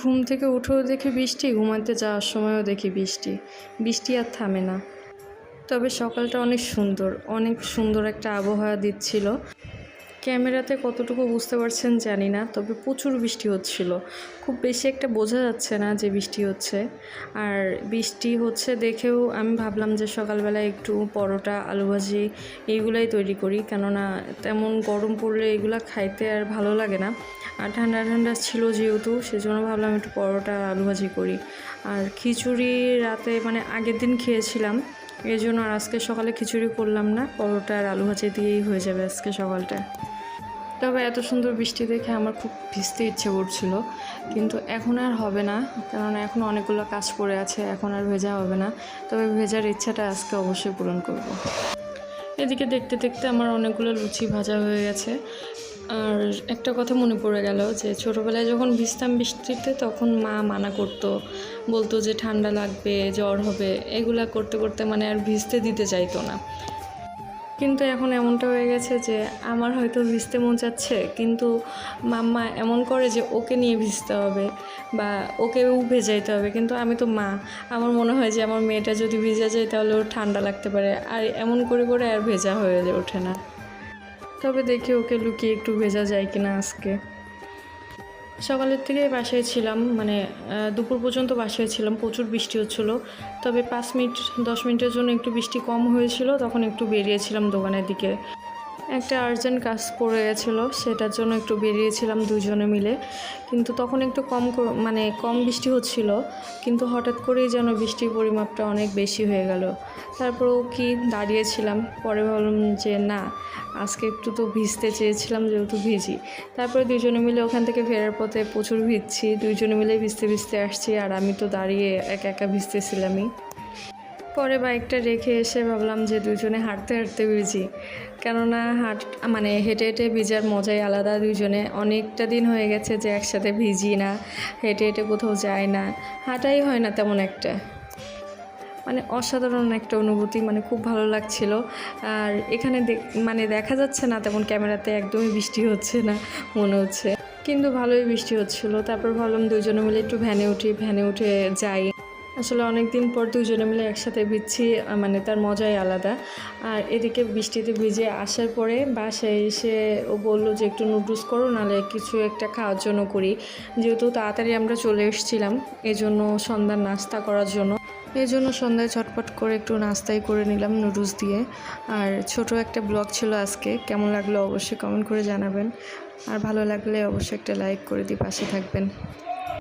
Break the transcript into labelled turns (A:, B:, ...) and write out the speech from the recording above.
A: ঘুম থেকে উঠেও দেখি বৃষ্টি, ঘুমাতে যাওয়ার সময়ও দেখি বৃষ্টি। বৃষ্টি আর থামে না। তবে সকালটা অনেক সুন্দর অনেক সুন্দর একটা আবহাওয়া দিচ্ছিল। ক্যামেরাতে কতটুকু বুঝতে পারছেন জানি না, তবে প্রচুর বৃষ্টি হচ্ছিল। খুব বেশি একটা বোঝা যাচ্ছে না যে বৃষ্টি হচ্ছে। আর বৃষ্টি হচ্ছে দেখেও আমি ভাবলাম যে সকালবেলা একটু পরোটা, আলু ভাজি এইগুলাই তৈরি করি। কেননা তেমন গরম পড়লে এগুলা খাইতে আর ভালো লাগে না। আর ঠান্ডা ঠান্ডা ছিল যেহেতু, সেজন্য ভাবলাম একটু পরোটা, আলু ভাজি করি। আর খিচুড়ি রাতে মানে আগের দিন খেয়েছিলাম এই জন্য আর আজকে সকালে খিচুড়ি করলাম না। পরোটা আর আলু ভাজি দিয়েই হয়ে যাবে আজকে সকালটা। তবে এত সুন্দর বৃষ্টি দেখে আমার খুব ভিজতে ইচ্ছে করছিল। কিন্তু এখন আর হবে না কেননা এখন অনেকগুলো কাজ পড়ে আছে, এখন আর ভেজা হবে না। তবে ভেজার ইচ্ছাটা আজকে অবশ্যই পূরণ করব। এদিকে দেখতে দেখতে আমার অনেকগুলো লুচি ভাজা হয়ে গেছে। আর একটা কথা মনে পড়ে গেল যে, ছোটোবেলায় যখন ভিজতাম বৃষ্টিতে, তখন মা মানা করতো, বলতো যে ঠান্ডা লাগবে, জ্বর হবে, এগুলা করতে করতে মানে আর ভিজতে দিতে চাইতো না। কিন্তু এখন এমনটা হয়ে গেছে যে আমার হয়তো ভিজতে মন চাচ্ছে, কিন্তু মাম্মা এমন করে যে ওকে নিয়ে ভিজতে হবে বা ওকে ওকেও ভেজাইতে হবে। কিন্তু আমি তো মা, আমার মনে হয় যে আমার মেয়েটা যদি ভিজে যায় তাহলে ওর ঠান্ডা লাগতে পারে, আর এমন করে করে আর ভেজা হয়ে ওঠে না। তবে দেখি ওকে লুকিয়ে একটু ভেজা যায় কিনা আজকে। সকালের থেকে বাসায় ছিলাম মানে দুপুর পর্যন্ত বাসায় ছিলাম, প্রচুর বৃষ্টি হচ্ছিল। তবে পাঁচ মিনিট, দশ মিনিটের জন্য একটু বৃষ্টি কম হয়েছিল, তখন একটু বেরিয়েছিলাম দোকানের দিকে। একটা আর্জেন্ট কাজ পড়ে গেছিল, সেটার জন্য একটু বেরিয়েছিলাম দুজনে মিলে। কিন্তু তখন একটু কম মানে কম বৃষ্টি হচ্ছিল, কিন্তু হঠাৎ করেই যেন বৃষ্টির পরিমাপটা অনেক বেশি হয়ে গেল। তারপরেও কি দাঁড়িয়েছিলাম, পরে ভাবলাম যে না, আজকে একটু তো ভিজতে চেয়েছিলাম যেহেতু ভিজি। তারপরে দুজনে মিলে ওখান থেকে ফেরার পথে প্রচুর ভিজছি দুজনে মিলে ভিজতে ভিজতে আসছি, আর আমি তো দাঁড়িয়ে একা একা ভিজতেছিলামই। পরে বাইকটা রেখে এসে ভাবলাম যে দুজনে হাঁটতে হাঁটতে ভিজি কেননা হাঁট মানে হেঁটে হেঁটে ভিজার মজাই আলাদা দুজনে। অনেকটা দিন হয়ে গেছে যে একসাথে ভিজি না, হেঁটে হেঁটে কোথাও যায় না। হাঁটাই হয় না তেমন একটা। মানে অসাধারণ একটা অনুভূতি মানে খুব ভালো লাগছিল। আর এখানে মানে দেখা যাচ্ছে না তেমন ক্যামেরাতে, একদমই বৃষ্টি হচ্ছে না, মনে হচ্ছে। কিন্তু ভালোই বৃষ্টি হচ্ছিল। তারপর ভাবলাম দুজনে মিলে একটু ভ্যানে উঠি, ভ্যানে উঠে যাই। আসলে অনেক দিন পর দুজনে মিলে একসাথে ভিজছি মানে তার মজাই আলাদা। আর এদিকে বৃষ্টিতে ভিজে আসার পরে বাসায় এসে ও বলল যে, একটু নুডলস করো, নাহলে কিছু একটা খাওয়ার জন্য করি। যেহেতু তাড়াতাড়ি আমরা চলে এসেছিলাম, এজন্য সন্ধ্যার নাস্তা করার জন্য। এই জন্য সন্ধ্যায় ছটপট করে একটু নাস্তাই করে নিলাম নুডলস দিয়ে। আর ছোট একটা ব্লগ ছিল আজকে, কেমন লাগল অবশ্যই কমেন্ট করে জানাবেন। আর ভালো লাগলে অবশ্যই একটা লাইক করে দিয়ে পাশে থাকবেন।